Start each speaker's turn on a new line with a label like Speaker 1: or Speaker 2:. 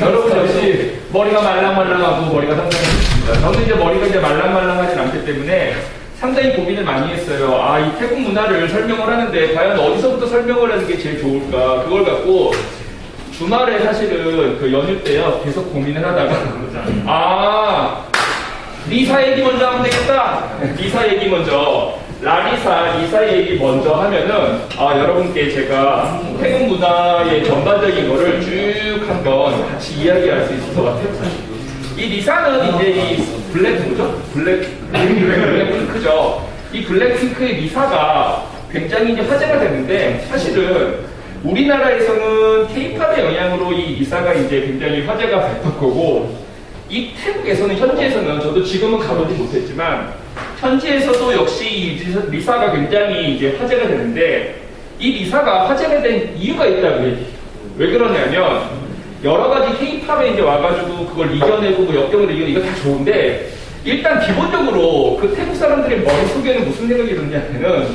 Speaker 1: 여러분 역시 머리가 말랑말랑하고 머리가 상당히 좋습니다. 저는 이제 머리가 이제 말랑말랑하진 않기 때문에 상당히 고민을 많이 했어요. 아, 이 태국 문화를 설명을 하는데 과연 어디서부터 설명을 하는 게 제일 좋을까? 그걸 갖고 주말에 사실은 그 연휴 때요 계속 고민을 하다가 아 리사 얘기 먼저 하면 되겠다. 리사 얘기 먼저. 라리사, 리사 얘기 먼저 하면은, 아, 여러분께 제가 태국 문화의 전반적인 거를 쭉 한번 같이 이야기할 수 있을 것 같아요. 이 리사는 이제 이 블랙 뭐죠? 블랙, 블랙핑크죠. 이 블랙핑크의 리사가 굉장히 이제 화제가 됐는데, 사실은 우리나라에서는 케이팝의 영향으로 이 리사가 이제 굉장히 화제가 됐던 거고, 이 태국에서는 현지에서는 저도 지금은 가보지 못했지만 현지에서도 역시 이 리사- 리사가 굉장히 이제 화제가 되는데 이 리사가 화제가 된 이유가 있다고 해요. 왜 그러냐면 여러 가지 케이팝에 이제 와가지고 그걸 이겨내고 뭐 역경을 이겨내고 이거 다 좋은데 일단 기본적으로 그 태국 사람들의 머릿속에는 무슨 생각이 드냐면은